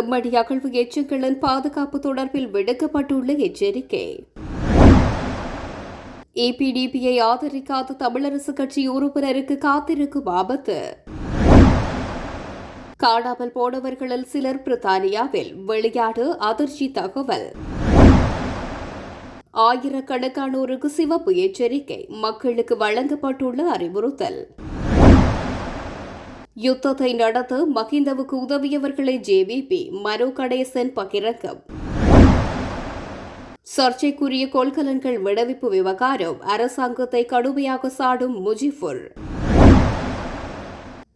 செம்மடி அகழ்வு எச்சங்களின் பாதுகாப்பு தொடர்பில் விடுக்கப்பட்டுள்ள எச்சரிக்கை. ஏபிடிபியை ஆதரிக்காத தமிழரசு கட்சி உறுப்பினருக்கு காத்திருக்கும் ஆபத்து. காணாமல் போனவர்களில் சிலர் பிரித்தானியாவில். விளையாடு அதிர்ச்சி தகவல். ஆயிரக்கணக்கானோருக்கு சிவப்பு எச்சரிக்கை. மக்களுக்கு வழங்கப்பட்டுள்ள அறிவுறுத்தல். யுத்தத்தை நடத்த மகிந்தவுக்கு உதவியவர்களை ஜேவிபி மனோ கடேசன் பகிரங்கம். சர்ச்சைக்குரிய கொள்கலன்கள் விடுவிப்பு விவகாரம் அரசாங்கத்தை கடுமையாக சாடும் முஜிபுர்.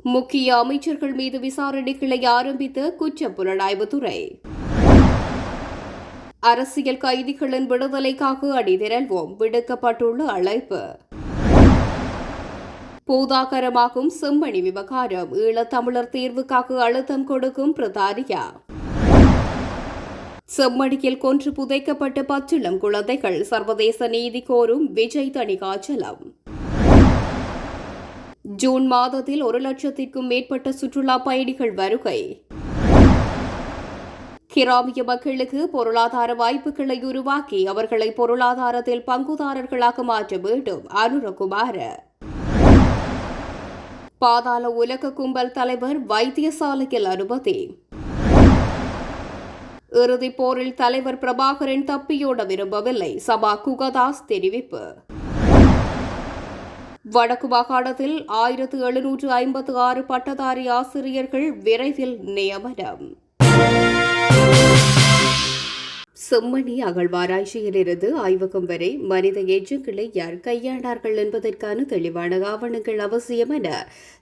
முக்கிய அமைச்சர்கள் மீது விசாரணைகளை ஆரம்பித்த குற்ற புலனாய்வுத்துறை அரசியல் கைதிகளின் விடுதலைக்காக அணிதிரல்வோம் விடுக்கப்பட்டுள்ள அழைப்பு. பூதாகரமாகும் செம்மணி விவகாரம். ஈழத்தமிழர் தேர்வுக்காக அழுத்தம் கொடுக்கும் பிரதாரியா செம்மணியில் கொன்று புதைக்கப்பட்ட பச்சிளம் குழந்தைகள். சர்வதேச நீதி கோரும் விஜய் தணிகாச்சலம். ஜூன் மாதத்தில் ஒரு லட்சத்திற்கும் மேற்பட்ட சுற்றுலா பயணிகள் வருகை. கிராமிய மக்களுக்கு பொருளாதார வாய்ப்புகளை உருவாக்கி அவர்களை பொருளாதாரத்தில் பங்குதாரர்களாக மாற்ற வேண்டும். அனுரகுமார. பாதாள உலக கும்பல் தலைவர் வைத்தியசாலையில் அனுமதி. இறுதிப் போரில் தலைவர் பிரபாகரன் தப்பியோட விரும்பவில்லை. சபா குகதாஸ் தெரிவிப்பு. வடக்கு மாகாணத்தில் ஆயிரத்து எழுநூற்று ஐம்பத்து ஆறு பட்டதாரி ஆசிரியர்கள் விரைவில் நியமனம். செம்மணி அகழ்வாராய்ச்சியிலிருந்து ஆய்வகம் வரை மனித எச்சங்களை யார் கையாண்டார்கள் என்பதற்கான தெளிவான ஆவணங்கள் அவசியம் என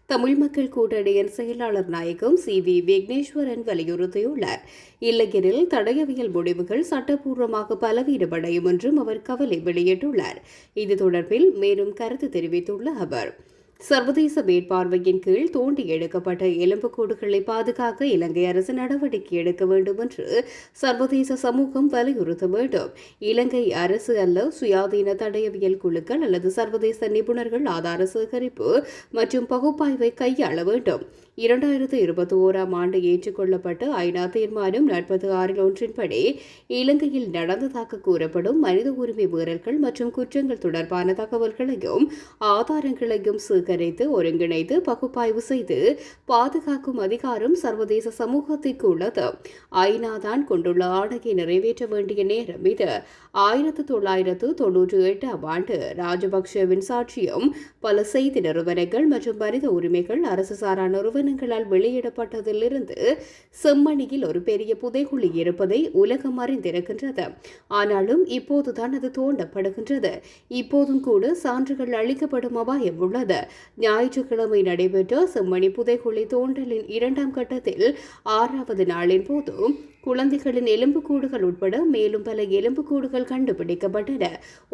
தமிழ் மக்கள் கூட்டணியின் செயலாளர் நாயகம் சி வி விக்னேஸ்வரன் வலியுறுத்தியுள்ளார். இல்லையெனில் தடயவியல் முடிவுகள் சட்டப்பூர்வமாக பலவீனமடையும் என்றும் அவர் கவலை வெளியிட்டுள்ளார். இது தொடர்பில் மேலும் கருத்து தெரிவித்துள்ள அவர் சர்வதேச மேற்பார்வையின் கீழ் தோண்டி எடுக்கப்பட்ட எலும்புக்கூடுகளை பாதுகாக்க இலங்கை அரசு நடவடிக்கை எடுக்க வேண்டும் என்று சர்வதேச சமூகம் வலியுறுத்த வேண்டும். இலங்கை அரசு அல்ல சுயாதீன தடயவியல் குழுக்கள் அல்லது சர்வதேச நிபுணர்கள் ஆதார சேகரிப்பு மற்றும் பகுப்பாய்வை கையாள வேண்டும். இரண்டாயிரத்து இருபத்தி ஓராம் ஆண்டு ஏற்றுக்கொள்ளப்பட்ட ஐநா தீர்மானம் நாற்பத்தி ஆறில் ஒன்றின்படி இலங்கையில் நடந்ததாக கூறப்படும் மனித உரிமை மீறல்கள் மற்றும் குற்றங்கள் தொடர்பான தகவல்களையும் ஆதாரங்களையும் சேகரித்து ஒருங்கிணைத்து பகுப்பாய்வு செய்து பாதுகாக்கும் அதிகாரம் சர்வதேச சமூகத்திற்கு உள்ளது. ஐநா தான் கொண்டுள்ள ஆணையை நிறைவேற்ற வேண்டிய நேரம் இது. ஆயிரத்து தொள்ளாயிரத்து தொன்னூற்றி எட்டாம் ஆண்டு ராஜபக்சேவின் சாட்சியம் பல செய்தி நிறுவனங்கள் மற்றும் மனித உரிமைகள் அரசு சாரா நிறுவனங்களால் வெளியிடப்பட்டதிலிருந்து செம்மணியில் ஒரு பெரிய புதைகுழி இருப்பதை உலகம் அறிந்திருக்கின்றது. ஆனாலும் இப்போதுதான் அது தோண்டப்படுகின்றது. இப்போதும் கூட சான்றுகள் அளிக்கப்படும் அபாயம் உள்ளது. ஞாயிற்றுக்கிழமை நடைபெற்ற செம்மணி புதைகுழி தோண்டலின் இரண்டாம் கட்டத்தில் ஆறாவது நாளின் போது குழந்தைகளின் எலும்புக்கூடுகள் உட்பட மேலும் பல எலும்புக்கூடுகள் கண்டுபிடிக்கப்பட்டன.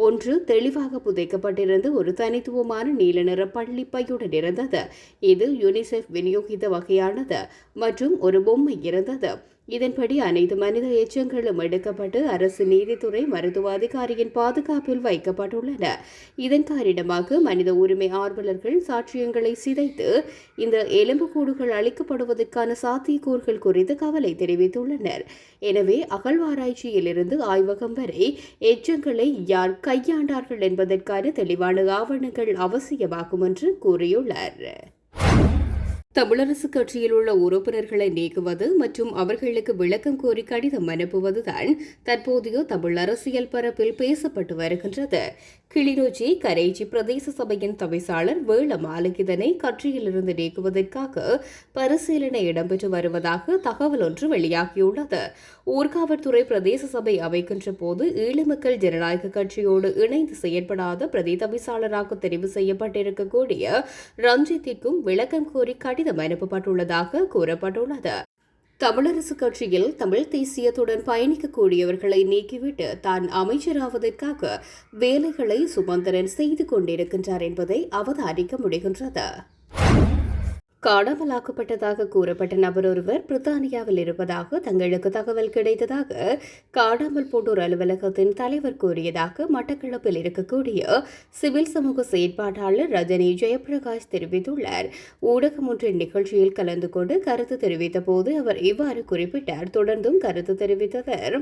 ஒன்று தெளிவாக புதைக்கப்பட்டிருந்த ஒரு தனித்துவமான நீல நிற பள்ளிப்பையுடன் இருந்தது. இது யுனிசெஃப் விநியோகித்த வகையானது மற்றும் ஒரு பொம்மை இருந்தது. இதன்படி அனைத்து மனித எச்சங்களும் எடுக்கப்பட்டு அரசு நீதித்துறை மருத்துவ அதிகாரியின் பாதுகாப்பில் வைக்கப்பட்டுள்ளன. இதன் காரணமாக மனித உரிமை ஆர்வலர்கள் சாட்சியங்களை சிதைத்து இந்த எலும்புக்கூடுகள் அளிக்கப்படுவதற்கான சாத்தியக்கூறுகள் குறித்து கவலை தெரிவித்துள்ளனர். எனவே அகழ்வாராய்ச்சியிலிருந்து ஆய்வகம் வரை எச்சங்களை யார் கையாண்டார்கள் என்பதற்கான தெளிவான ஆவணங்கள் அவசியமாகும் என்று கூறியுள்ளார். தமிழரசு கட்சியில் உள்ள உறுப்பினர்களை நீக்குவது மற்றும் அவர்களுக்கு விளக்கம் கோரி கடிதம் அனுப்புவதுதான் தற்போதைய தமிழ் அரசியல் பரப்பில் பேசப்பட்டு வருகின்றது. கிளிநொச்சி கரைச்சி பிரதேச சபையின் தவிசாளர் வேளமாலை இதனை கட்சியிலிருந்து நீக்குவதற்காக பரிசீலனை இடம்பெற்று வருவதாக தகவல் ஒன்று வெளியாகியுள்ளது. ஊர்காவற்துறை பிரதேச சபை அமைக்கின்ற போது ஈழமக்கள் ஜனநாயக கட்சியோடு இணைந்து செயற்படாத பிரதி தவிசாளராக தெரிவு செய்யப்பட்டிருக்கக்கூடிய ரஞ்சித்திற்கும் விளக்கம் கோரி கடிதம் அனுப்பப்பட்டுள்ளதாக கூறப்பட்டுள்ளது. தமிழரசு கட்சியில் தமிழ் தேசியத்துடன் பயணிக்கக்கூடியவர்களை நீக்கிவிட்டு தான் அமைச்சராவதற்காக வேலைகளை சுமந்திரன் செய்து கொண்டிருக்கின்றார் என்பதை அவதானிக்க முடிகின்றது. காணாமலாக்கப்பட்டதாக கூறப்பட்ட நபர் ஒருவர் பிரித்தானியாவில் இருப்பதாக தங்களுக்கு தகவல் கிடைத்ததாக காணாமல் போட்டோர் அலுவலகத்தின் தலைவர் கூறியதாக மட்டக்களப்பில் இருக்கக்கூடிய சிவில் சமூக செயற்பாட்டாளர் ரஜினி ஜெயபிரகாஷ் தெரிவித்துள்ளார். ஊடகம் ஒன்றின் நிகழ்ச்சியில் கலந்து கொண்டு கருத்து தெரிவித்த போது அவர் இவ்வாறு குறிப்பிட்டார். தொடர்ந்தும் கருத்து தெரிவித்தவர்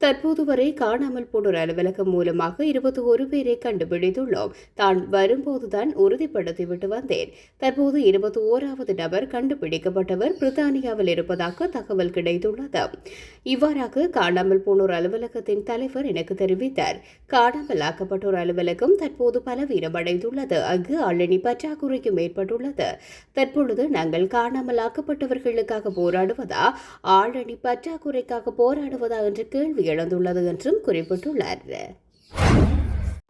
தற்போது வரை காணாமல் போனோர் அலுவலகம் மூலமாக இருபத்தி ஒரு பேரை கண்டுபிடித்துள்ளோம். தான் வரும்போதுதான் உறுதிப்படுத்திவிட்டு வந்தேன். தற்போது இருபத்தி ஓராவது நபர் கண்டுபிடிக்கப்பட்டவர் பிரித்தானியாவில் இருப்பதாக தகவல் கிடைத்துள்ளது. இவ்வாறாக காணாமல் போனோர் அலுவலகத்தின் தலைவர் எனக்கு தெரிவித்தார். காணாமல் ஆக்கப்பட்டோர் அலுவலகம் தற்போது பலவீனமடைந்துள்ளது. அங்கு ஆளணி பற்றாக்குறைக்கும் ஏற்பட்டுள்ளது தற்பொழுது நாங்கள் காணாமல் ஆக்கப்பட்டவர்களுக்காக போராடுவதா? ஆளணி பற்றாக்குறைக்காக போராடுவதா? என்ற கேள்வி எழுந்துள்ளது என்றும் குறிப்பிட்டுள்ளார்.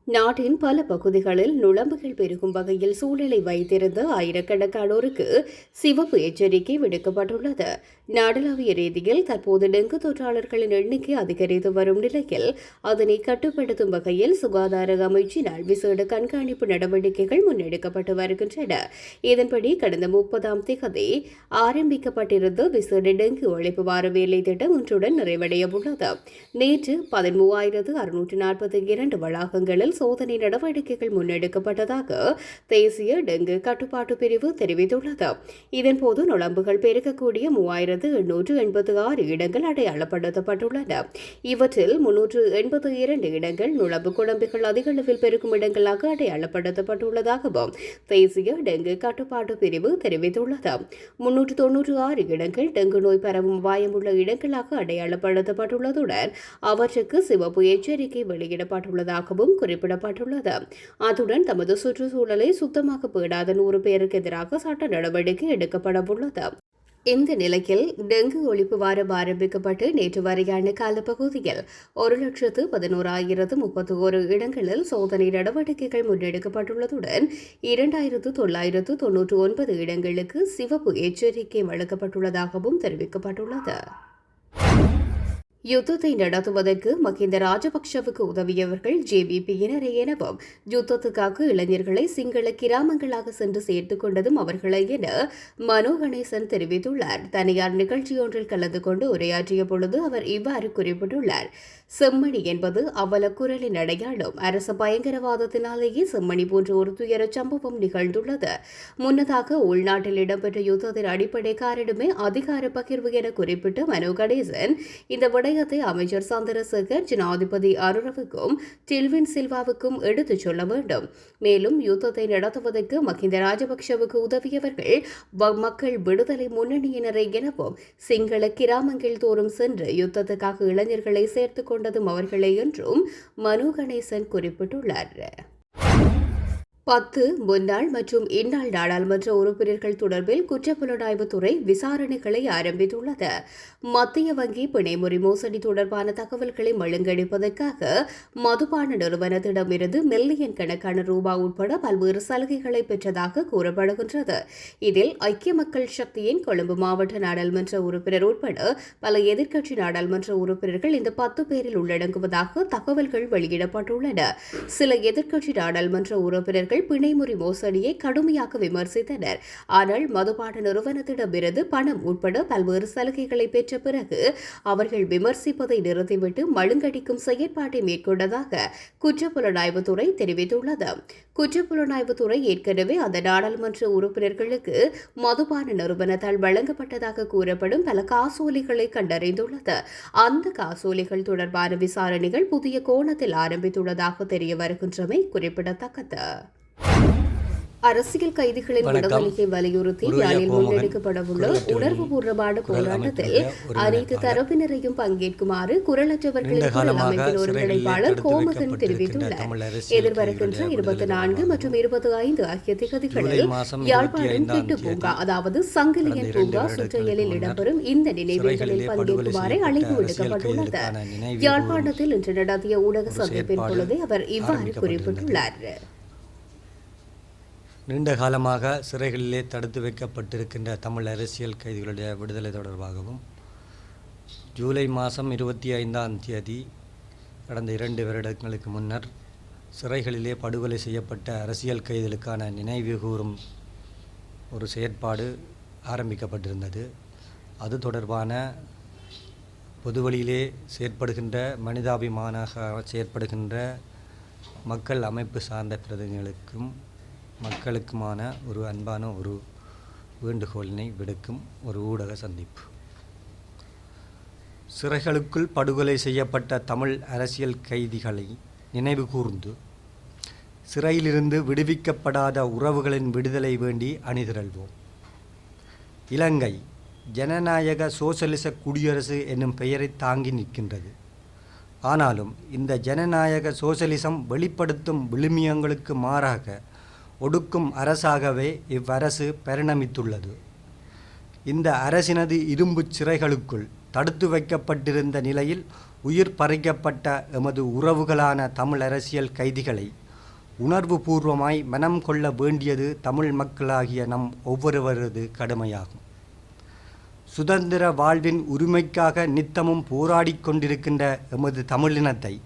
நாட்டின் பல பகுதிகளில் நுழம்புகள் பெருகும் வகையில் சூழலை வைத்திருந்த ஆயிரக்கணக்கானோருக்கு சிவப்பு எச்சரிக்கை விடுக்கப்பட்டுள்ளது. நாடளாவிய ரீதியில் தற்போது டெங்கு தொற்றாளர்களின் எண்ணிக்கை அதிகரித்து வரும் நிலையில் அதனை கட்டுப்படுத்தும் வகையில் சுகாதார அமைச்சினால் விசேட கண்காணிப்பு நடவடிக்கைகள் முன்னெடுக்கப்பட்டு வருகின்றன. இதன்படி கடந்த முப்பதாம் தேதி ஆரம்பிக்கப்பட்டிருந்த விசேட டெங்கு ஒழிப்பு வார வேலை திட்டம் ஒன்றுடன் நிறைவடைய உள்ளது. நேற்று பதிமூவாயிரத்து அறுநூற்று நாற்பத்தி இரண்டு வளாகங்களில் சோதனை நடவடிக்கைகள் முன்னெடுக்கப்பட்டதாக தேசிய டெங்கு கட்டுப்பாட்டு பிரிவு தெரிவித்துள்ளது. இதன்போது நுழம்புகள் பெருக்கக்கூடிய மூவாயிரத்து எண்ணூற்று எண்பத்து ஆறு இடங்கள் அடையாளப்படுத்தப்பட்டுள்ளன. இவற்றில் முன்னூற்று எண்பத்து இரண்டு இடங்கள் நுழம்பு குழம்புகள் அதிக அளவில் பெருக்கும் இடங்களாக அடையாளப்படுத்தப்பட்டுள்ளதாகவும் தேசிய டெங்கு கட்டுப்பாட்டு பிரிவு தெரிவித்துள்ளது. முன்னூற்று தொன்னூற்று ஆறு இடங்கள் டெங்கு நோய் பரவும் அபாயமுள்ள இடங்களாக அடையாளப்படுத்தப்பட்டுள்ளதுடன் அவற்றுக்கு சிவப்பு எச்சரிக்கை வெளியிடப்பட்டுள்ளதாகவும் குறிப்பிடப்பட்டுள்ளது. அத்துடன் தமது சுற்றுச்சூழலை சுத்தமாக பேடாத நூறு பேருக்கு எதிராக சட்ட நடவடிக்கை எடுக்கப்பட உள்ளது இந்த நிலையில் டெங்கு ஒழிப்பு வாரம் ஆரம்பிக்கப்பட்டு நேற்று வரையான காலப்பகுதியில் ஒரு லட்சத்து பதினோராயிரத்து முப்பத்தி ஒரு இடங்களில் சோதனை நடவடிக்கைகள் முன்னெடுக்கப்பட்டுள்ளதுடன் இரண்டாயிரத்து தொள்ளாயிரத்து தொன்னூற்று ஒன்பது இடங்களுக்கு சிவப்பு எச்சரிக்கை வழங்கப்பட்டுள்ளதாகவும் தெரிவிக்கப்பட்டுள்ளது. யுத்தத்தை நடத்துவதற்கு மஹிந்த ராஜபக்ஷவுக்கு உதவியவர்கள் ஜேவிபியினரே எனவும் யுத்தத்துக்காக இளைஞர்களை சிங்கள கிராமங்களாக சென்று சேர்த்துக் கொண்டதும் அவர்களே என மனோ கணேசன் தெரிவித்துள்ளார். தனியார் நிகழ்ச்சியொன்றில் கலந்து கொண்டு உரையாற்றிய பொழுது அவர் இவ்வாறு குறிப்பிட்டுள்ளார். செம்மணி என்பது அவல குரலின் அடையாளம். அரச பயங்கரவாதத்தினாலேயே செம்மணி போன்ற ஒரு துயர சம்பவம் நிகழ்ந்துள்ளது. முன்னதாக உள்நாட்டில் இடம்பெற்ற யுத்தத்தின் அடிப்படை காரணமே அதிகார பகிர்வு என குறிப்பிட்ட மனோ கணேசன். இந்த விடயத்தை அமைச்சர் சந்திரசேகர் ஜனாதிபதி அருணவுக்கும் டில்வின் சில்வாவுக்கும் எடுத்துச் சொல்ல வேண்டும். மேலும் யுத்தத்தை நடத்துவதற்கு மஹிந்த ராஜபக்ஷவுக்கு உதவியவர்கள் மக்கள் விடுதலை முன்னணியினரை எனவும் சிங்கள கிராமங்கள் தோறும் சென்று யுத்தத்துக்காக இளைஞர்களை சேர்த்துக் கொண்டதும் அவர்களே என்றும் மனு கணேசன் குறிப்பிட்டுள்ளார். பத்து முன்னாள் மற்றும் இந்நாள் நாடாளுமன்ற உறுப்பினர்கள் தொடர்பில் குற்றப்புலனாய்வுத்துறை விசாரணைகளை ஆரம்பித்துள்ளது. மத்திய வங்கி பிணைமுறை மோசடி தொடர்பான தகவல்களை மழுங்கடிப்பதற்காக மதுபான நிறுவனத்திடமிருந்து மில்லியன் கணக்கான ரூபாய் உட்பட பல்வேறு சலுகைகளை பெற்றதாக கூறப்படுகின்றது. இதில் ஐக்கிய மக்கள் சக்தியின் கொழும்பு மாவட்ட நாடாளுமன்ற உறுப்பினர் உட்பட பல எதிர்க்கட்சி நாடாளுமன்ற உறுப்பினர்கள் இந்த பத்து பேரில் உள்ளடங்குவதாக தகவல்கள் வெளியிடப்பட்டுள்ளன. சில எதிர்க்கட்சி நாடாளுமன்ற உறுப்பினர்கள் அவர்கள் பிணைமுறி மோசடியை கடுமையாக விமர்சித்தனர். ஆனால் மதுபான நிறுவனத்திடமிருந்து பணம் உட்பட பல்வேறு சலுகைகளை பெற்ற பிறகு அவர்கள் விமர்சிப்பதை நிறுத்திவிட்டு மழுங்கடிக்கும் செயற்பாட்டை மேற்கொண்டதாக குற்றப்புலனாய்வுத்துறை தெரிவித்துள்ளது. குற்றப்புலனாய்வுத்துறை ஏற்கனவே அந்த நாடாளுமன்ற உறுப்பினர்களுக்கு மதுபான நிறுவனத்தால் வழங்கப்பட்டதாக கூறப்படும் பல காசோலிகளை கண்டறிந்துள்ளது. அந்த காசோலிகள் தொடர்பான விசாரணைகள் புதிய கோணத்தில் ஆரம்பித்துள்ளதாக தெரிய வருகின்றமை குறிப்பிடத்தக்கது. அரசியல் கைதிகளின் விடுதலையை வலியுறுத்தி யாழில் முன்னெடுக்கப்படவுள்ள உணர்வுபூர்வமான போராட்டத்தில் அனைத்து தரப்பினரையும் பங்கேற்குமாறு குரலற்றவர்களின் குரல் அமைப்பின் ஒருங்கிணைப்பாளர் கோமகன் தெரிவித்துள்ளார். எதிர்வருகின்ற இருபத்தி நான்கு மற்றும் இருபத்தி ஐந்து ஆகிய திகதிகளில் யாழ்ப்பாணம் கிட்டு பூங்கா அதாவது சங்கிலியன் பூங்கா சுற்றையலில் இடம்பெறும் இந்த நினைவேந்தலில் பங்கேற்குமாறு அழைப்பு விடுக்கப்பட்டுள்ளது. யாழ்ப்பாணத்தில் இன்று நடத்திய ஊடக சந்திப்பின் பொழுது அவர் இவ்வாறு குறிப்பிட்டுள்ளார். நீண்ட காலமாக சிறைகளிலே தடுத்து வைக்கப்பட்டிருக்கின்ற தமிழ் அரசியல் கைதிகளுடைய விடுதலை தொடர்பாகவும் ஜூலை மாதம் இருபத்தி ஐந்தாம் தேதி கடந்த இரண்டு வருடங்களுக்கு முன்னர் சிறைகளிலே படுகொலை செய்யப்பட்ட அரசியல் கைதிகளுக்கான நினைவு கூறும் ஒரு செயற்பாடு ஆரம்பிக்கப்பட்டிருந்தது. அது தொடர்பான பொதுவழியிலே செயற்படுகின்ற மனிதாபிமான செயற்படுகின்ற மக்கள் அமைப்பு சார்ந்த பிரதிநிதிகளுக்கும் மக்களுக்குமான ஒரு அன்பான ஒரு வேண்டுகோளினை விடுக்கும் ஒரு ஊடக சந்திப்பு. சிறைகளுக்குள் படுகொலை செய்யப்பட்ட தமிழ் அரசியல் கைதிகளை நினைவு கூர்ந்து சிறையிலிருந்து விடுவிக்கப்படாத உறவுகளின் விடுதலை வேண்டி அணிதிரள்வோம். இலங்கை ஜனநாயக சோசலிச குடியரசு என்னும் பெயரை தாங்கி நிற்கின்றது. ஆனாலும் இந்த ஜனநாயக சோசலிசம் வெளிப்படுத்தும் விழுமியங்களுக்கு மாறாக ஒடுக்கும் அரசாகவே இவ்வரசு பரிணமித்துள்ளது. இந்த அரசினது இரும்புச் சிறைகளுக்குள் தடுத்து வைக்கப்பட்டிருந்த நிலையில் உயிர் பறிக்கப்பட்ட எமது உறவுகளான தமிழ் அரசியல் கைதிகளை உணர்வுபூர்வமாய் மனம் கொள்ள வேண்டியது தமிழ் மக்களாகிய நம் ஒவ்வொருவரது கடமையாகும். சுதந்திர வாழ்வின் உரிமைக்காக நித்தமும் போராடிக் கொண்டிருக்கின்ற எமது தமிழினத்தை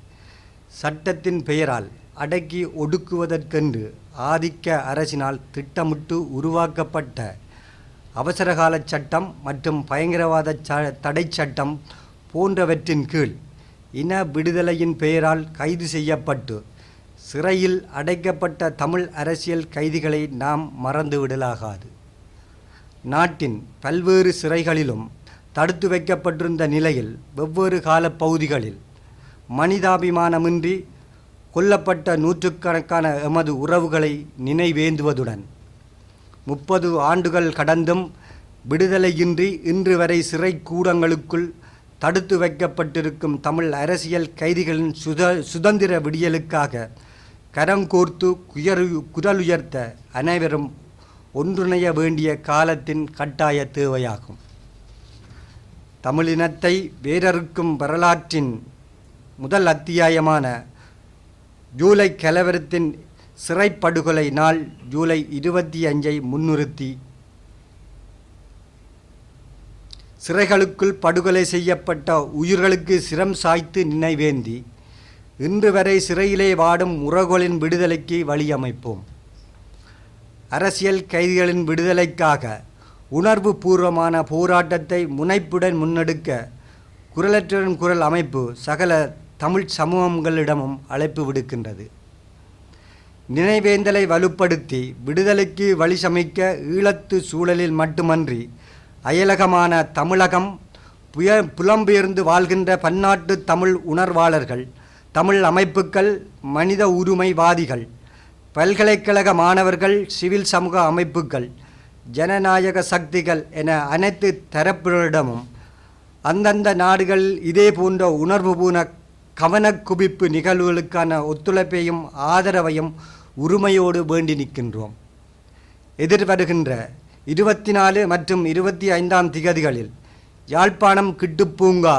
சட்டத்தின் பெயரால் அடக்கி ஒடுக்குவதற்கென்று ஆதிக்க அரசினால் திட்டமிட்டு உருவாக்கப்பட்ட அவசரகால சட்டம் மற்றும் பயங்கரவாத ச தடை சட்டம் போன்றவற்றின் கீழ் இன விடுதலையின் பெயரால் கைது செய்யப்பட்டு சிறையில் அடைக்கப்பட்ட தமிழ் அரசியல் கைதிகளை நாம் மறந்துவிடலாகாது நாட்டின் பல்வேறு சிறைகளிலும் தடுத்து வைக்கப்பட்டிருந்த நிலையில் வெவ்வேறு கால பகுதிகளில் மனிதாபிமானமின்றி கொல்லப்பட்ட நூற்றுக்கணக்கான எமது உறவுகளை நினைவேந்துவதுடன் முப்பது ஆண்டுகள் கடந்தும் விடுதலையின்றி இன்று வரை சிறை கூடங்களுக்குள் தடுத்து வைக்கப்பட்டிருக்கும் தமிழ் அரசியல் கைதிகளின் சுத சுதந்திர விடியலுக்காக கரங்கோர்த்து குயரு குரலுயர்த்த அனைவரும் ஒன்றிணைய வேண்டிய காலத்தின் கட்டாய தேவையாகும். தமிழினத்தை வேரறுக்கும் வரலாற்றின் முதல் அத்தியாயமான ஜூலை கலவரத்தின் சிறைப்படுகொலை நாள் ஜூலை இருபத்தி அஞ்சை முன்னிறுத்தி சிறைகளுக்குள் படுகொலை செய்யப்பட்ட உயிர்களுக்கு சிரம் சாய்த்து நினைவேந்தி இன்று வரை சிறையிலே வாடும் உறவுகளின் விடுதலைக்கு வழியமைப்போம். அரசியல் கைதிகளின் விடுதலைக்காக உணர்வு பூர்வமான போராட்டத்தை முனைப்புடன் முன்னெடுக்க குரலற்றன் குரல் அமைப்பு சகல தமிழ் சமூகங்களிடமும் அழைப்பு விடுக்கின்றது. நினைவேந்தலை வலுப்படுத்தி விடுதலைக்கு வழி சமைக்க ஈழத்து சூழலில் மட்டுமன்றி அயலகமான தமிழகம் புய புலம்பெயர்ந்து வாழ்கின்ற பன்னாட்டு தமிழ் உணர்வாளர்கள் தமிழ் அமைப்புக்கள் மனித உரிமைவாதிகள் பல்கலைக்கழக மாணவர்கள் சிவில் சமூக அமைப்புகள் ஜனநாயக சக்திகள் என அனைத்து தரப்பினரிடமும் அந்தந்த நாடுகளில் இதே போன்ற உணர்வுபூர்ண கவனக்குவிப்பு நிகழ்வுகளுக்கான ஒத்துழைப்பையும் ஆதரவையும் உரிமையோடு வேண்டி நிற்கின்றோம். எதிர்வருகின்ற இருபத்தி நாலு மற்றும் இருபத்தி ஐந்தாம் திகதிகளில் யாழ்ப்பாணம் கிட்டுப்பூங்கா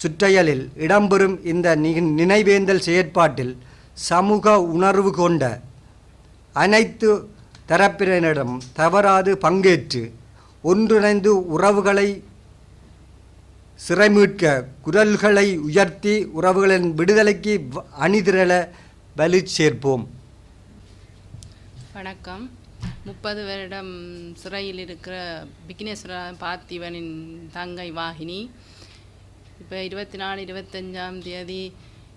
சுற்றையலில் இடம்பெறும் இந்த நினைவேந்தல் செயற்பாட்டில் சமூக உணர்வு கொண்ட அனைத்து தரப்பினரிடம் தவறாது பங்கேற்று ஒன்றிணைந்து உறவுகளை சிறைமீட்க குரல்களை உயர்த்தி உறவுகளின் விடுதலைக்கு வ- அணிதிரள வலு சேர்ப்போம். வணக்கம். முப்பது வருடம் சிறையில் இருக்கிற விக்னேஸ்வர பார்த்திவனின் தங்கை வாகினி. இப்போ இருபத்தி நாலு இருபத்தஞ்சாம் தேதி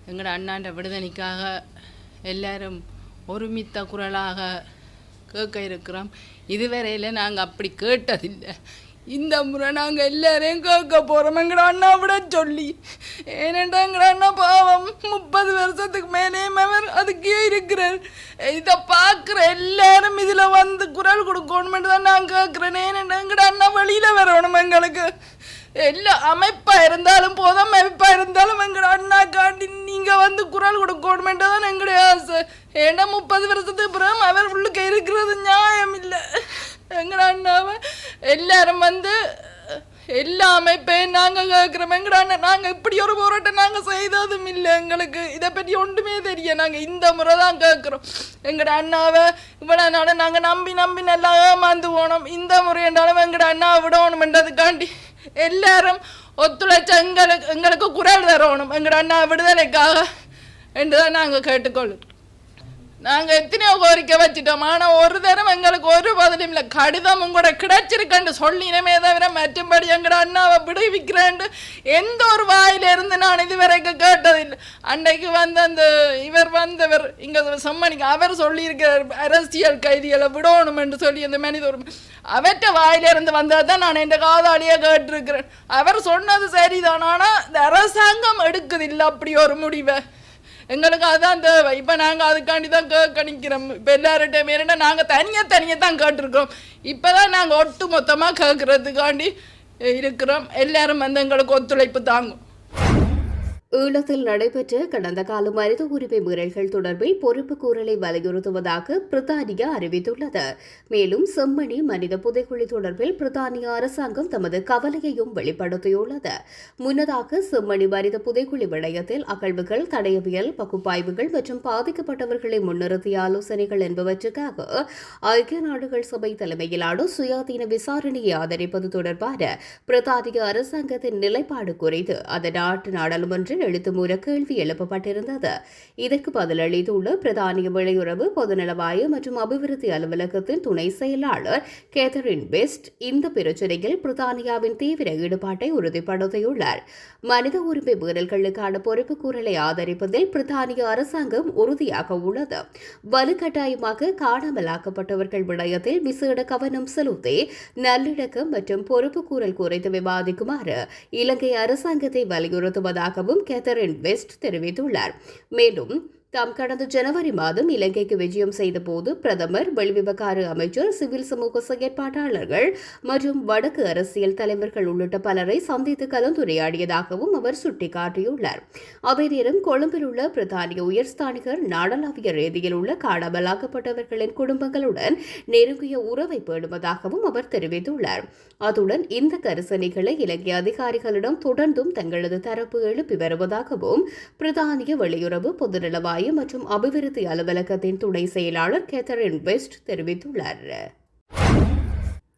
எங்களோட அண்ணாண்ட விடுதலைக்காக எல்லாரும் ஒருமித்த குரலாக கேட்க இருக்கிறோம். இதுவரையில் நாங்கள் அப்படி கேட்டதில்லை. இந்த முறை நாங்கள் எல்லாரையும் கேட்க போகிறோம் எங்கட அண்ணா விட சொல்லி. ஏனென்றா எங்கட அண்ணா பாவம். முப்பது வருஷத்துக்கு மேலே அவர் அதுக்கே இருக்கிறார். இதை பார்க்குற எல்லாரும் இதில் வந்து குரல் கொடுக்கணுமென்று தான் நான் கேட்குறேன். ஏனென்றா எங்கட அண்ணா வெளியில் வரணும் எங்களுக்கு. எல்லா அமைப்பா இருந்தாலும் போதும் அமைப்பா இருந்தாலும் எங்கட அண்ணா காண்டி நீங்க வந்து குரல் கொடுக்கணுமென்று தான் எங்களுடைய ஆசை. ஏன்னா முப்பது வருஷத்துக்கு பிறகு அவர் உள்ளுக்கு இருக்கிறது நியாயம் இல்லை எங்கட அண்ணாவை எல்லாரும் வந்து எல்லாமே இப்போ நாங்கள் கேட்குறோம். எங்கட அண்ணா நாங்கள் இப்படி ஒரு போராட்டம் நாங்கள் செய்ததும் இல்லை எங்களுக்கு. இதை பற்றி ஒன்றுமே தெரிய நாங்கள் இந்த முறை தான் கேட்குறோம். எங்கட அண்ணாவை இவ்வளோ நாள் நாங்கள் நம்பி நம்பி நல்லா ஏமாந்து போனோம். இந்த முறை என்றாலும் எங்கட அண்ணாவை விடணுமென்றதுக்காண்டி எல்லாரும் ஒத்துழைச்ச எங்களுக்கு எங்களுக்கு குரல் தரணும். எங்கட அண்ணா விடுதலைக்காக என்று தான் நாங்கள் கேட்டுக்கொள்கிறோம். நாங்க எத்தனையோ கோரிக்கை வச்சுட்டோம். ஆனா ஒரு தரம் எங்களுக்கு ஒரு பதிலும் இல்லை. கடிதமும் கூட கிடைச்சிருக்கேன்னு சொல்லினமே தவிர மற்றும்படி எங்கட அண்ணாவை விடுவிக்கிறேன்னு எந்த ஒரு வாயிலிருந்து நான் இதுவரைக்கும் கேட்டதில்லை. அன்னைக்கு வந்து அந்த இவர் வந்தவர் இங்க சம்மணிக்கு அவர் சொல்லியிருக்கிறார் அரசியல் கைதிகளை விடணும் என்று சொல்லி அந்த மனித ஒரு அவற்ற வாயிலிருந்து வந்தால் தான் நான் என் காதாலியே கேட்டிருக்கிறேன். அவர் சொன்னது சரிதான். ஆனா இந்த அரசாங்கம் எடுக்குதில்லை அப்படி ஒரு முடிவை. எங்களுக்கு அதான் தேவை. இப்போ நாங்கள் அதுக்காண்டி தான் கேட்க நிற்கிறோம் இப்போ எல்லார்கிட்டையும் ஏன்னா நாங்கள் தனியாக தனியாக தான் கேட்டிருக்கிறோம். இப்போ தான் நாங்கள் ஒட்டு மொத்தமாக கேட்குறதுக்காண்டி இருக்கிறோம். எல்லாரும் வந்து எங்களுக்கு ஒத்துழைப்பு தாங்கும். ஈழத்தில் நடைபெற்ற கடந்த கால மனித உரிமை மீறல்கள் தொடர்பில் பொறுப்பு கூறலை வலியுறுத்துவதாக பிரித்தானியா அறிவித்துள்ளது. மேலும் செம்மணி மனித புதைக்குழி தொடர்பில் பிரித்தானிய அரசாங்கம் தமது கவலையையும் வெளிப்படுத்தியுள்ளது. முன்னதாக செம்மணி மனித புதைக்குழி விடயத்தில் அகழ்வுகள் தடயவியல் பகுப்பாய்வுகள் மற்றும் பாதிக்கப்பட்டவர்களை முன்னிறுத்திய ஆலோசனைகள் என்பவற்றுக்காக ஐக்கிய நாடுகள் சபை தலைமையிலான சுயாதீன விசாரணையை ஆதரிப்பது தொடர்பான பிரித்தானிய அரசாங்கத்தின் நிலைப்பாடு குறித்து அந்த நாட்டு நாடாளுமன்ற எழுத்து மூல கேள்வி எழுப்பப்பட்டிருந்தது. இதற்கு பதிலளித்துள்ள பிரதானிய வெளியுறவு பொதுநலவாய மற்றும் அபிவிருத்தி அலுவலகத்தின் துணை செயலாளர் கேத்தரின் பெஸ்ட் இந்த பிரச்சினையில் பிரித்தானியாவின் தீவிர ஈடுபாட்டை உறுதிப்படுத்தியுள்ளார். மனித உரிமை மீறல்களுக்கான பொறுப்பு கூறலை ஆதரிப்பதில் பிரித்தானிய அரசாங்கம் உறுதியாக உள்ளது. வலுக்கட்டாயமாக காணாமலாக்கப்பட்டவர்கள் விடயத்தில் விசேட கவனம் செலுத்தி நல்லிணக்கம் மற்றும் பொறுப்பு கூறல் குறித்து விவாதிக்குமாறு இலங்கை அரசாங்கத்தை வலியுறுத்துவதாகவும் கேதரின் வெஸ்ட் தெரிவித்துள்ளார். மேலும் தாம் கடந்த ஜனவரி மாதம் இலங்கைக்கு விஜயம் செய்தபோது பிரதமர் வெளிவிவகார அமைச்சர் சிவில் சமூக செயற்பாட்டாளர்கள் மற்றும் வடக்கு அரசியல் தலைவர்கள் உள்ளிட்ட பலரை சந்தித்து கலந்துரையாடியதாகவும் அவர் சுட்டிக்காட்டியுள்ளார். அதே நேரம் கொழும்பில் உள்ள பிரதானிய உயர்ஸ்தானிகர் நாடளாவிய ரீதியில் உள்ள காணாமலாக்கப்பட்டவர்களின் குடும்பங்களுடன் நெருங்கிய உறவை பேணுவதாகவும் அவர் தெரிவித்துள்ளார். அத்துடன் இந்த கரிசனைகளை இலங்கை அதிகாரிகளிடம் தொடர்ந்தும் தங்களது தரப்பு எழுப்பி வருவதாகவும் பிரதானிய வெளியுறவு பொதுநலவாய் மற்றும் அபிவிருத்தி அலுவலகத்தின் துணை செயலாளர் கேத்தரின் வெஸ்ட் தெரிவித்துள்ளார்.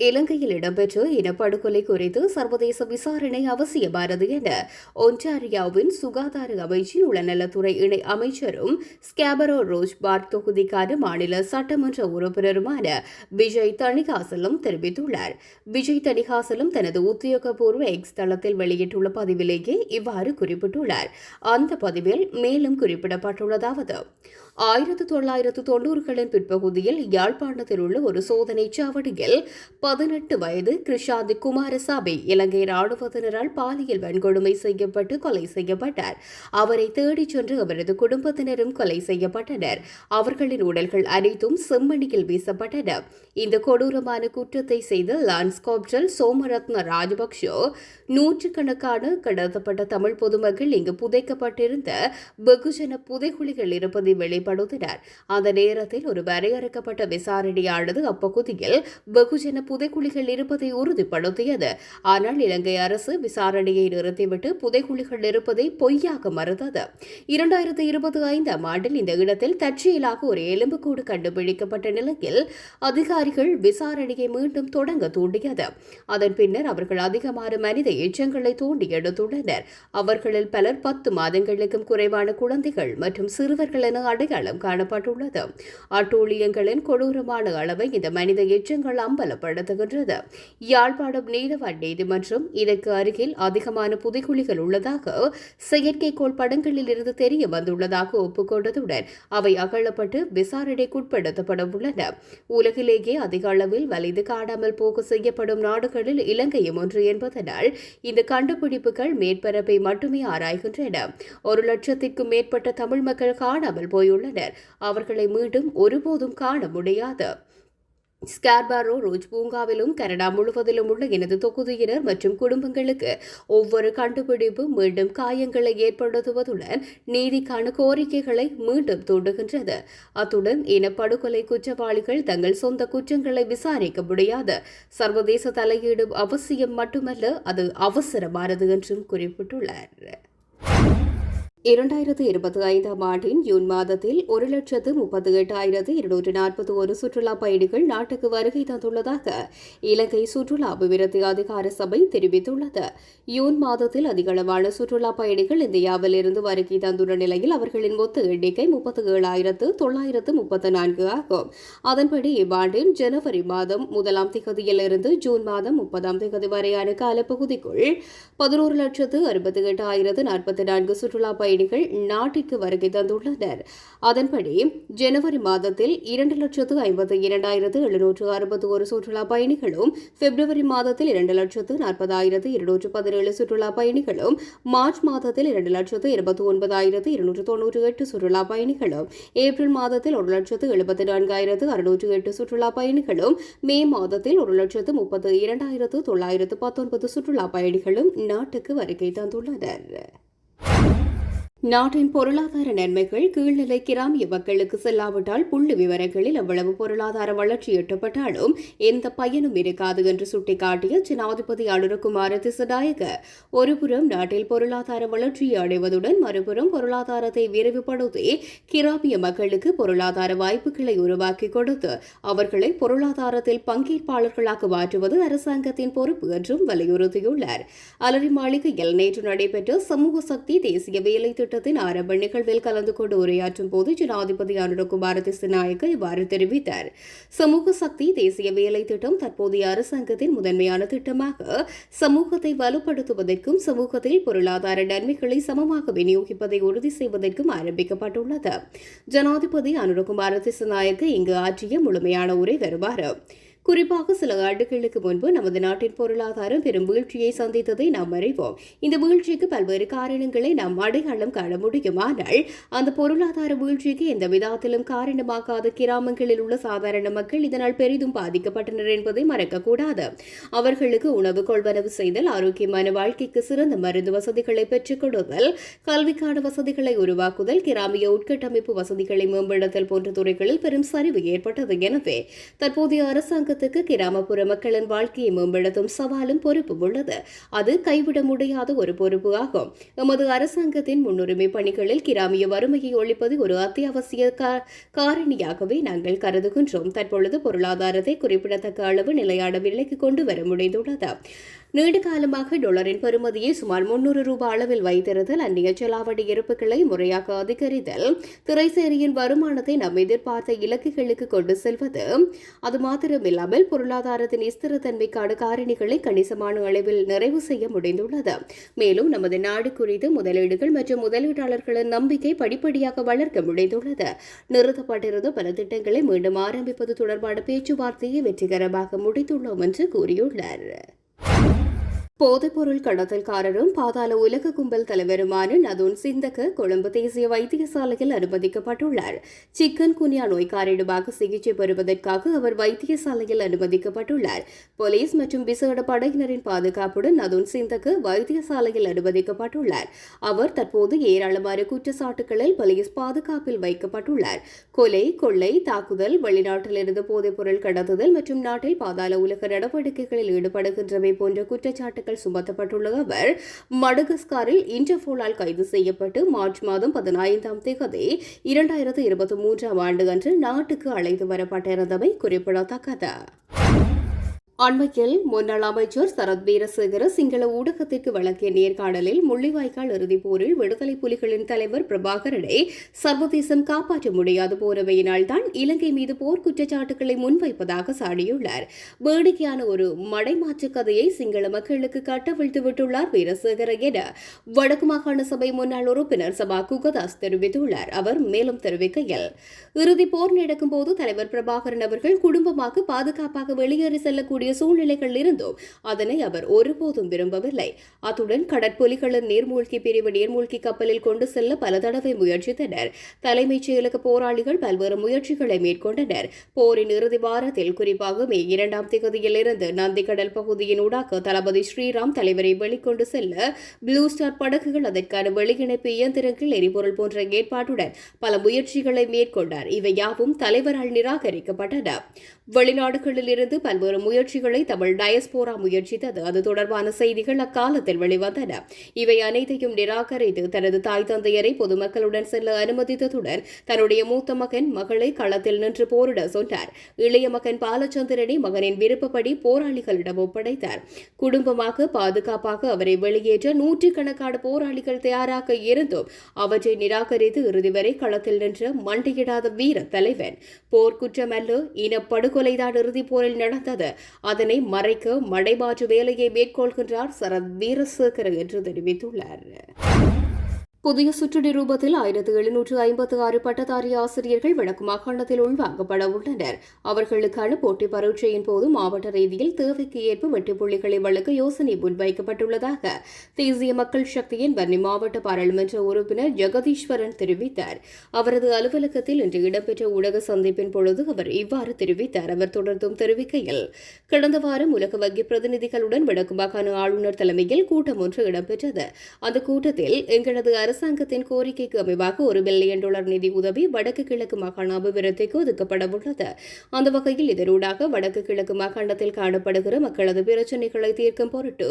இலங்கையில் இடம்பெற்ற இனப்படுகொலை குறித்து சர்வதேச விசாரணை அவசியமானது என ஒன்டாரியாவின் சுகாதார அமைச்சின் உளநலத்துறை இணை அமைச்சரும் ஸ்கேபரோ ரோஜ்பார்க் தொகுதிக்கான மாநில சட்டமன்ற உறுப்பினருமான விஜய் தணிகாசலம் தெரிவித்துள்ளார். விஜய் தணிகாசலம் தனது உத்தியோகபூர்வ எக்ஸ் தளத்தில் வெளியிட்டுள்ள பதிவிலேயே இவ்வாறு குறிப்பிட்டுள்ளார். அந்த பதிவில் மேலும் குறிப்பிடப்பட்டுள்ளதாவது ஆயிரத்து தொள்ளாயிரத்து தொன்னூறுகளின் பிற்பகுதியில் யாழ்ப்பாணத்தில் உள்ள ஒரு சோதனை சாவடியில் பதினெட்டு வயது கிருஷாந்த் குமாரசாமி இலங்கை ராணுவத்தினரால் பாலியல் வன்கொடுமை செய்யப்பட்டு கொலை செய்யப்பட்டார். அவரை தேடிச் சென்று அவரது குடும்பத்தினரும் கொலை செய்யப்பட்டனர். அவர்களின் உடல்கள் அனைத்தும் செம்மணியில் வீசப்பட்டன. இந்த கொடூரமான குற்றத்தை செய்த லான்ஸ் காப்டல் சோமரத்ன ராஜபக்ஷோ நூற்றுக்கணக்கான கடத்தப்பட்ட தமிழ் பொதுமக்கள் இங்கு புதைக்கப்பட்டிருந்த வெகுஜன புதைகுழிகள் இருப்பதை செயல்படுத்தினர். அந்த நேரத்தில் ஒரு வரையறுக்கப்பட்ட விசாரணையானது அப்பகுதியில் வெகுஜன புதைக்குழிகள் இருப்பதை உறுதிப்படுத்தியது. ஆனால் இலங்கை அரசு விசாரணையை நிறுத்திவிட்டு புதைக்குழிகள் இருப்பதை பொய்யாக மறுத்தது. இரண்டாயிரத்தி இருபத்தி ஐந்தாம் ஆண்டில் இந்த இடத்தில் தற்செயலாக ஒரு எலும்புக்கூடு கண்டுபிடிக்கப்பட்ட நிலையில் அதிகாரிகள் விசாரணையை மீண்டும் தொடங்க தூண்டியது. அதன் பின்னர் அவர்கள் அதிகமான மனித எச்சங்களை தோண்டி எடுத்துள்ளனர். அவர்களில் பலர் பத்து மாதங்களுக்கும் குறைவான குழந்தைகள் மற்றும் சிறுவர்கள் என அடையாளம் காணப்பட்டுள்ளது. அட்டூழியங்களின் கொடூரமான அளவை இந்த மனித எச்சங்கள் அம்பலப்படுத்துகின்றது. யாழ்ப்பாணம் நீதவான் நீதிமன்றம் இதற்கு அருகில் அதிகமான புதைகுழிகள் உள்ளதாக செயற்கைக்கோள் படங்களில் இருந்து தெரிய வந்துள்ளதாக ஒப்புக்கொண்டதுடன் அவை அகழப்பட்டு விசாரணைக்குட்படுத்தப்பட உள்ளன. உலகிலேயே அதிக அளவில் வலிது காணாமல் போக்கு செய்யப்படும் நாடுகளில் இலங்கையும் ஒன்று என்பதனால் இந்த கண்டுபிடிப்புகள் மேற்பரப்பை மட்டுமே ஆராய்கின்றன. ஒரு லட்சத்திற்கும் மேற்பட்ட தமிழ் மக்கள் காணாமல் உள்ளனர் அவர்களை மீண்டும் ஒருபோதும் காண முடியாது. ஸ்கார்பாரோ ரோஜ் பூங்காவிலும் கனடா முழுவதிலும் உள்ள எனது தொகுதியினர் மற்றும் குடும்பங்களுக்கு ஒவ்வொரு கண்டுபிடிப்பும் மீண்டும் காயங்களை ஏற்படுத்துவதுடன் நீதிக்கான கோரிக்கைகளை மீண்டும் தூண்டுகின்றது. அத்துடன் இனப்படுகொலை குற்றவாளிகள் தங்கள் சொந்த குற்றங்களை விசாரிக்க முடியாது. சர்வதேச தலையீடு அவசியம் மட்டுமல்ல அது அவசரமானது என்றும் குறிப்பிட்டுள்ளார். இரண்டாயிரத்து இருபத்தி ஐந்தாம் ஆண்டின் ஜூன் மாதத்தில் ஒரு லட்சத்து முப்பத்தி எட்டாயிரத்து இருநூற்று நாற்பத்தி ஒரு சுற்றுலா பயணிகள் நாட்டுக்கு வருகை தந்துள்ளதாக இலங்கை சுற்றுலா அபிவிருத்தி அதிகார சபை தெரிவித்துள்ளது. ஜூன் மாதத்தில் அதிகளவான சுற்றுலா பயணிகள் இந்தியாவில் இருந்து வருகை தந்துள்ள நிலையில் அவர்களின் மொத்த எண்ணிக்கை முப்பத்தி ஏழாயிரத்து தொள்ளாயிரத்து முப்பத்தி நான்கு ஆகும். அதன்படி இவ்வாண்டின் ஜனவரி மாதம் முதலாம் திகதியிலிருந்து ஜூன் மாதம் முப்பதாம் திகதி வரையான காலப்பகுதிக்குள் பதினோரு லட்சத்து அறுபத்தி எட்டாயிரத்து நாற்பத்தி நான்கு சுற்றுலா பயணிகள் பயணிகள் நாட்டிற்கு வருகை தந்துள்ளனர். அதன்படி ஜனவரி மாதத்தில் இரண்டு லட்சத்து ஐம்பத்து இரண்டாயிரத்து எழுநூற்று அறுபத்தி ஒரு சுற்றுலா பயணிகளும் பிப்ரவரி மாதத்தில் இரண்டு லட்சத்து நாற்பதாயிரத்து இருநூற்று பதினேழு சுற்றுலா பயணிகளும் மார்ச் மாதத்தில் இரண்டு லட்சத்து இருபத்தி ஒன்பதாயிரத்து இருநூற்று தொன்னூற்றி எட்டு சுற்றுலா பயணிகளும் ஏப்ரல் மாதத்தில் ஒரு லட்சத்து எழுபத்தி நான்காயிரத்து அறுநூற்று எட்டு சுற்றுலா பயணிகளும் மே மாதத்தில் ஒரு லட்சத்து முப்பத்து இரண்டாயிரத்து தொள்ளாயிரத்து பத்தொன்பது சுற்றுலா பயணிகளும் நாட்டுக்கு வருகை தந்துள்ளனர். நாட்டின் பொருளாதார நன்மைகள் கீழ்நிலை கிராமிய மக்களுக்கு செல்லாவிட்டால் புள்ளி விவரங்களில் அவ்வளவு பொருளாதார வளர்ச்சி எட்டப்பட்டாலும் எந்த பயனும் இருக்காது என்று சுட்டிக்காட்டிய ஜனாதிபதி அனுரகுமார திசநாயக ஒருபுறம் நாட்டில் பொருளாதார வளர்ச்சியை அடைவதுடன் மறுபுறம் பொருளாதாரத்தை விரைவுபடுத்தி கிராமிய மக்களுக்கு பொருளாதார வாய்ப்புகளை உருவாக்கி கொடுத்து அவர்களை பொருளாதாரத்தில் பங்கேற்பாளர்களாக மாற்றுவது அரசாங்கத்தின் பொறுப்பு என்றும் வலியுறுத்தியுள்ளார். அலரி மாளிகையில் நேற்று நடைபெற்ற சமூக சக்தி தேசிய வேலை திட்டத்தின் ஆரம்ப நிகழ்வில் கலந்து கொண்டு உரையாற்றும் போது ஜனாதிபதி அனுரகுமார திசுநாயக்க இவ்வாறு தெரிவித்தார். சமூக சக்தி தேசிய வேலை திட்டம் தற்போதைய அரசாங்கத்தின் முதன்மையான திட்டமாக சமூகத்தை வலுப்படுத்துவதற்கும் சமூகத்தில் பொருளாதார நன்மைகளை சமமாக விநியோகிப்பதை உறுதி செய்வதற்கும் ஆரம்பிக்கப்பட்டுள்ளது. ஜனாதிபதி அனுரகுமார திசுநாயக்க இங்கு ஆற்றிய முழுமையான உரை வருவார் குறிப்பாக சில ஆண்டுகளுக்கு முன்பு நமது நாட்டின் பொருளாதாரம் பெரும் வீழ்ச்சியை சந்தித்ததை நாம் அறிவோம். இந்த வீழ்ச்சிக்கு பல்வேறு காரணங்களை நாம் அடையாளம் காண முடியுமானால் அந்த பொருளாதார வீழ்ச்சிக்கு எந்த விதத்திலும் காரணமாகாத கிராமங்களில் உள்ள சாதாரண மக்கள் இதனால் பெரிதும் பாதிக்கப்பட்டனர் என்பதை மறக்கக்கூடாது. அவர்களுக்கு உணவு கொள்வனவு செய்தல் ஆரோக்கியமான வாழ்க்கைக்கு சிறந்த மருந்து வசதிகளை பெற்றுக் கொடுத்தல் கல்விக்கான வசதிகளை உருவாக்குதல் கிராமிய உட்கட்டமைப்பு வசதிகளை மேம்படுத்தல் போன்ற துறைகளில் பெரும் சரிவு ஏற்பட்டது. எனவே தற்போதைய அரசாங்கத்துக்கு கிராமப்புற மக்களின் வாழ்க்கையை மேம்படுத்தும் சவாலும் பொறுப்பும் உள்ளது. அது கைவிட முடியாத ஒரு பொறுப்பு ஆகும். எமது அரசாங்கத்தின் முன்னுரிமை பணிகளில் கிராமிய வறுமையை ஒழிப்பது ஒரு அத்தியாவசிய காரணியாகவே நாங்கள் கருதுகின்றோம். தற்பொழுது பொருளாதாரத்தை குறிப்பிடத்தக்க அளவு நிலையான விலைக்கு கொண்டு வர முடிந்துள்ளது. நீண்ட காலமாக டாலரின் பெறுமதியை சுமார் முன்னூறு ரூபாய் அளவில் வைத்திருத்தல் அந்நிய செலாவணி இருப்புகளை முறையாக அதிகரித்தல் திரைசேரியின் வருமானத்தை நாம் எதிர்பார்த்த இலக்குகளுக்கு கொண்டு செல்வது. அது மாத்திரமில்லாமல் பொருளாதாரத்தின் ஸ்திரத்தன்மைக்கான காரணிகளை கணிசமான அளவில் நிறைவு செய்ய முடிந்துள்ளது. மேலும் நமது நாடு குறித்து முதலீடுகள் மற்றும் முதலீட்டாளர்களின் நம்பிக்கை படிப்படியாக வளர்க்க முடிந்துள்ளது. நிறுத்தப்பட்டிருந்த பல திட்டங்களை மீண்டும் ஆரம்பிப்பது தொடர்பான பேச்சுவார்த்தையை வெற்றிகரமாக முடித்துள்ளோம் என்று கூறியுள்ளார். போதைப்பொருள் கடத்தல்காரரும் பாதாள உலக கும்பல் தலைவருமான நதுன் சிந்தக கொழும்பு தேசிய வைத்தியசாலையில் அனுமதிக்கப்பட்டுள்ளார். சிக்கன் குனியா நோய் சிகிச்சை பெறுவதற்காக அவர் வைத்தியசாலையில் அனுமதிக்கப்பட்டுள்ளார். போலீஸ் மற்றும் விசேட படையினரின் பாதுகாப்புடன் நதுன் சிந்தக வைத்தியசாலையில் அனுமதிக்கப்பட்டுள்ளார். அவர் தற்போது ஏராளமான குற்றச்சாட்டுகளில் போலீஸ் பாதுகாப்பில் வைக்கப்பட்டுள்ளார். கொலை கொள்ளை தாக்குதல் வெளிநாட்டிலிருந்து போதைப்பொருள் கடத்துதல் மற்றும் நாட்டில் பாதாள உலக நடவடிக்கைகளில் ஈடுபடுகின்றவை போன்ற குற்றச்சாட்டுகள் சுமத்தப்பட்டுள்ள அவர் மடகஸ்காரில் இன்டர்போலால் கைது செய்யப்பட்டு மார்ச் மாதம் பதினைந்தாம் தேதி இரண்டாயிரத்து இருபத்தி மூன்றாம் ஆண்டு அன்று நாட்டுக்கு அழைத்து வரப்பட்டிருந்தமை குறிப்பிடத்தக்கது. அண்மையில் முன்னாள் அமைச்சர் சரத் வீரசேகர சிங்கள ஊடகத்திற்கு வழங்கிய நேர்காணலில் முள்ளிவாய்க்கால் இறுதிப் போரில் விடுதலை புலிகளின் தலைவர் பிரபாகரனை சர்வதேசம் காப்பாற்ற முடியாது போனவையினால் தான் இலங்கை மீது போர் குற்றச்சாட்டுகளை முன்வைப்பதாக சாடியுள்ளார். வேடிக்கையான ஒரு மடைமாற்று கதையை சிங்கள மக்களுக்கு கட்டவிழ்த்து விட்டுள்ளார் வீரசேகர என வடக்கு மாகாண சபை முன்னாள் உறுப்பினர் சபா குகதாஸ் தெரிவித்துள்ளார். அவர் மேலும் தெரிவிக்கையில் இறுதிப் போர் நடக்கும்போது தலைவர் பிரபாகரன் அவர்கள் குடும்பமாக பாதுகாப்பாக வெளியேறி செல்லக்கூடிய சூழ்நிலைகள் இருந்தும் அதனை அவர் ஒருபோதும் விரும்பவில்லை. அத்துடன் கடற்புலிகளின் நீர்மூழ்கி பிரிவு நீர்மூழ்கி கப்பலில் கொண்டு செல்ல பல தடவை முயற்சித்தனர். தலைமைச் செயலக போராளிகள் பல்வேறு முயற்சிகளை மேற்கொண்டனர். போரின் இறுதி வாரத்தில் குறிப்பாக மே இரண்டாம் திகதியிலிருந்து நந்திக்கடல் பகுதியின் ஊடாக தளபதி ஸ்ரீராம் தலைவரை வெளிக்கொண்டு செல்ல ப்ளூ ஸ்டார் படகுகள் அதற்கான வெளியிணைப்பு இயந்திரங்கள் எரிபொருள் போன்ற ஏற்பாட்டுடன் பல முயற்சிகளை மேற்கொண்டார். இவை யாவும் தலைவரால் நிராகரிக்கப்பட்டன. வெளிநாடுகளில் இருந்து பல்வேறு முயற்சி முயற்சிகளை தமிழ் டயஸ்போரா முயற்சித்தது. அது தொடர்பான செய்திகள் அக்காலத்தில் வெளிவந்தன. இவை அனைத்தையும் நிராகரித்து தனது தாய் தந்தையரை பொதுமக்களுடன் செல்ல அனுமதித்ததுடன் தன்னுடைய மூத்த மகன் மகளை களத்தில் நின்று போரிட சொன்னார். இளைய மகன் பாலச்சந்திரனை மகனின் விருப்பப்படி போராளிகளிடம் ஒப்படைத்தார். குடும்பமாக பாதுகாப்பாக அவரை வெளியேற்ற நூற்றுக்கணக்கான போராளிகள் தயாராக இருந்தும் அவற்றை நிராகரித்து இறுதி வரை களத்தில் நின்ற மண்டியிடாத வீர தலைவன். போர்க்குற்றமல்ல இனப்படுகொலைதான் இறுதிப் போரில் நடந்தது. அதனை மறைக்க மடைமாற்று வேலையை மேற்கொள்கின்றார் சரத் வீரசேகர என்று தெரிவித்துள்ளார். புதிய சுற்று நிரூபத்தில் ஆயிரத்து எழுநூற்று ஐம்பத்து ஆறு பட்டதாரி ஆசிரியர்கள் வடக்கு மாகாணத்தில் உள்வாங்கப்பட உள்ளனர். அவர்களுக்கான போட்டி பரீட்சையின் போது மாவட்ட ரீதியில் தேவைக்கு ஏற்ப வெட்டுப்புள்ளிகளை வழங்க யோசனை முன்வைக்கப்பட்டுள்ளதாக தேசிய மக்கள் சக்தியின் வன்னி மாவட்ட பாராளுமன்ற உறுப்பினர் ஜெகதீஸ்வரன் தெரிவித்தார். அவரது அலுவலகத்தில் இன்று இடம்பெற்ற ஊடக சந்திப்பின் பொழுது அவர் இவ்வாறு தெரிவித்தார். அவர் தொடர்ந்தும் தெரிவிக்கையில் கடந்த வாரம் உலக வங்கி பிரதிநிதிகளுடன் வடக்கு மாகாண ஆளுநர் தலைமையில் கூட்டம் ஒன்று இடம்பெற்றது. அந்த கூட்டத்தில் எங்களது அரசு அரசாங்கத்தின் கோரிக்கைக்கு அமைவாக ஒரு பில்லியன் டாலர் நிதி உதவி வடக்கு கிழக்கு மாகாண அபிவிருத்திக்கு ஒதுக்கப்பட உள்ளது அந்த வகையில் இதனூடாக வடக்கு கிழக்கு மாகாணத்தில் காணப்படுகிற மக்களது பிரச்சினைகளை தீர்க்கும் பொருட்டு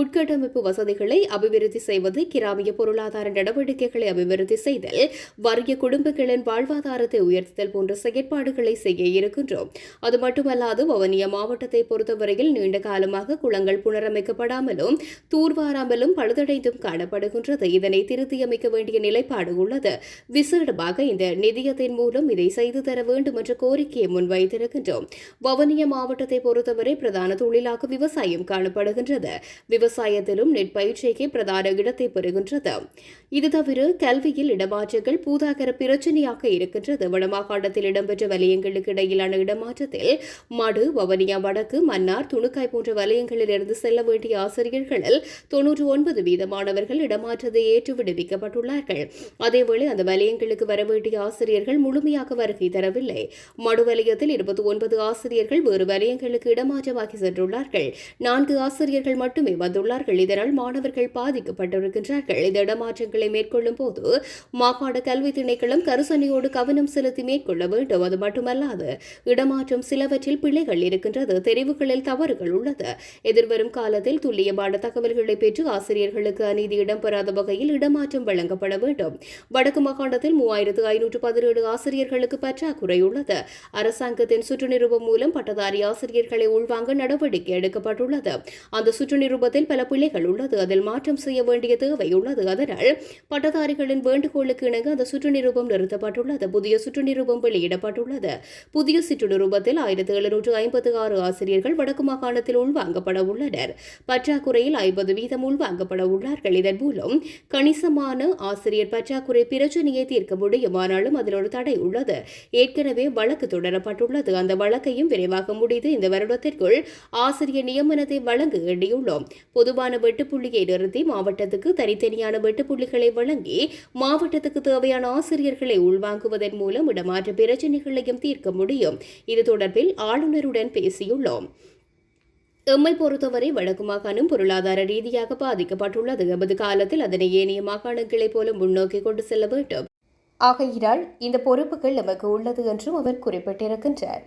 உட்கட்டமைப்பு வசதிகளை அபிவிருத்தி செய்வது கிராமிய பொருளாதார நடவடிக்கைகளை அபிவிருத்தி செய்தல் வறிய குடும்பங்களின் வாழ்வாதாரத்தை உயர்த்துதல் போன்ற செயற்பாடுகளை செய்ய இருக்கின்றோம். அது மட்டுமல்லாது வவனியா மாவட்டத்தை பொறுத்தவரையில் நீண்ட காலமாக குளங்கள் புனரமைக்கப்படாமலும் தூர்வாராமலும் பழுதடைந்தும் காணப்படுகின்றது. இதனை திருத்திய மாற்றியமைக்க வேண்டிய நிலைப்பாடு உள்ளது. விசேடமாக இந்த நிதியத்தின் மூலம் இதை செய்து தர வேண்டும் என்ற கோரிக்கையை முன்வைத்திருக்கின்றோம். வவனியா மாவட்டத்தை பொறுத்தவரை பிரதான தொழிலாக விவசாயம் காணப்படுகின்றது. விவசாயத்திலும் நெற்பயிற்சிக்கு பிரதான இடத்தை பெறுகின்றது. இது தவிர கல்வியில் இடமாற்றங்கள் பூதாகர பிரச்சனையாக இருக்கின்றது. வடமாகாணத்தில் இடம்பெற்ற வலயங்களுக்கு இடையிலான இடமாற்றத்தில் மடு வவனியா வடக்கு மன்னார் துணுக்காய் போன்ற வலயங்களில் இருந்து செல்ல வேண்டிய ஆசிரியர்களில் தொன்னூற்று ஒன்பது வீதமானவர்கள் இடமாற்றத்தை ஏற்று விடுவிக்கப்பட்டுள்ளார்கள் அதேவேளை அந்த வலயங்களுக்கு வர வேண்டிய ஆசிரியர்கள் முழுமையாக வருகை தரவில்லை. மடு வலயத்தில் இருபத்தி ஒன்பது ஆசிரியர்கள் வேறு வலயங்களுக்கு இடமாற்றமாகி சென்றுள்ளார்கள். நான்கு ஆசிரியர்கள் மட்டுமே வந்துள்ளார்கள். இதனால் மாணவர்கள் பாதிக்கப்பட்டிருக்கின்றார்கள். இந்த இடமாற்றங்களை மேற்கொள்ளும் போது மாகாண கல்வி திணைக்களம் கருசனையோடு கவனம் செலுத்தி மேற்கொள்ள வேண்டும். அது மட்டுமல்லாது இடமாற்றம் சிலவற்றில் பிழைகள் இருக்கின்றது. தெரிவுகளில் தவறுகள் உள்ளது. எதிர்வரும் காலத்தில் துல்லியமான தகவல்களை பெற்று ஆசிரியர்களுக்கு அநீதி இடம்பெறாத வகையில் இடமாற்றம் வழங்கப்பட வேண்டும். வடக்கு மாகாணத்தில் மூவாயிரத்து ஐநூற்று பதினேழு ஆசிரியர்களுக்கு பற்றாக்குறை உள்ளது அரசாங்கத்தின் சுற்றுநிருபம் மூலம் பட்டதாரி ஆசிரியர்களை உள்வாங்க நடவடிக்கை எடுக்கப்பட்டுள்ளது. அந்த சுற்றுநிருபத்தில் பல பிள்ளைகள் உள்ளது. அதில் மாற்றம் செய்ய வேண்டிய தேவை உள்ளது. அதனால் பட்டதாரிகளின் வேண்டுகோளுக்கு இணங்க அந்த சுற்றுநிருபம் நிறுத்தப்பட்டுள்ளது. புதிய சுற்றுநிருபம் வெளியிடப்பட்டுள்ளது. புதிய சுற்று நிருபத்தில் ஆயிரத்து எழுநூற்று ஐம்பத்து ஆறு ஆசிரியர்கள் வடக்கு மாகாணத்தில் உள்வாங்கப்பட உள்ளனர். பற்றாக்குறையில் ஐம்பது வீதம் உள்வாங்கப்பட உள்ளார்கள். இதன் மூலம் கணிசமான ஆசிரியர் பற்றாக்குறை பிரச்சனையை தீர்க்க முடியும் ஆனாலும் அதில் ஒரு தடை உள்ளது. ஏற்கனவே வழக்கு தொடரப்பட்டுள்ளது. அந்த வழக்கையும் விரைவாக முடித்து இந்த வருடத்திற்குள் ஆசிரியர் நியமனத்தை வழங்க வேண்டியுள்ளோம் பொதுவான வெட்டுப்புள்ளியை நிறுத்தி மாவட்டத்துக்கு தனித்தனியான வெட்டுப்புள்ளிகளை வழங்கி மாவட்டத்துக்கு தேவையான ஆசிரியர்களை உள்வாங்குவதன் மூலம் இடமாற்ற பிரச்சனைகளையும் தீர்க்க முடியும். இது தொடர்பில் ஆளுநருடன் பேசியுள்ளோம். எம்மை பொறுத்தவரை வடக்கு மாகாணம் பொருளாதார ரீதியாக பாதிக்கப்பட்டுள்ளது. எமது காலத்தில் அதனை ஏனைய மாகாணங்களைப் போல முன்னோக்கி கொண்டு செல்ல வேண்டும். ஆகையினால் இந்த பொறுப்புகள் நமக்கு உள்ளது என்றும் அவர் குறிப்பிட்டிருக்கின்றார்.